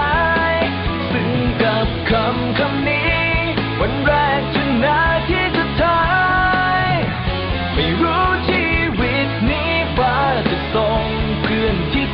ย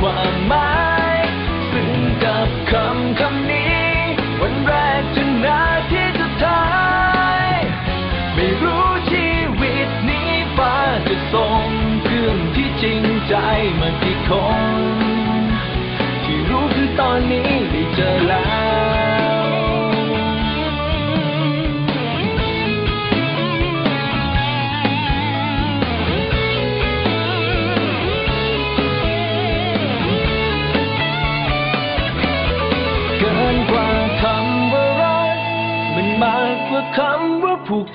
ความหมายซึ่งกับคำคำนี้ วันแรกจนนาทีสุดท้าย ไม่รู้ชีวิตนี้ฟ้าจะส่งเพื่อนที่จริงใจมากี่คน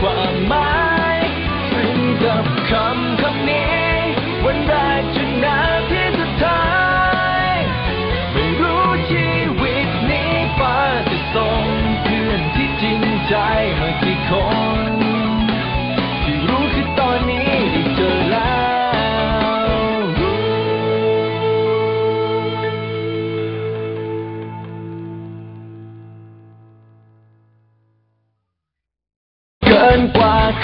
ความหมายซึ่งกับคำคำนี้ วันแรกจนนาทีสุดท้าย ไม่รู้ชีวิตนี้ฟ้าจะส่งเพื่อนที่จริงใจมากี่คน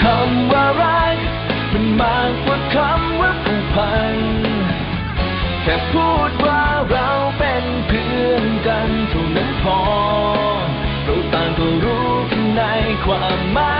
คำว่ารักมันมากกว่าคำว่าผูกพันแค่พูดว่าเราเป็นเพื่อนกันเท่านั้นพอเราต่างก็รู้กันในความหมาย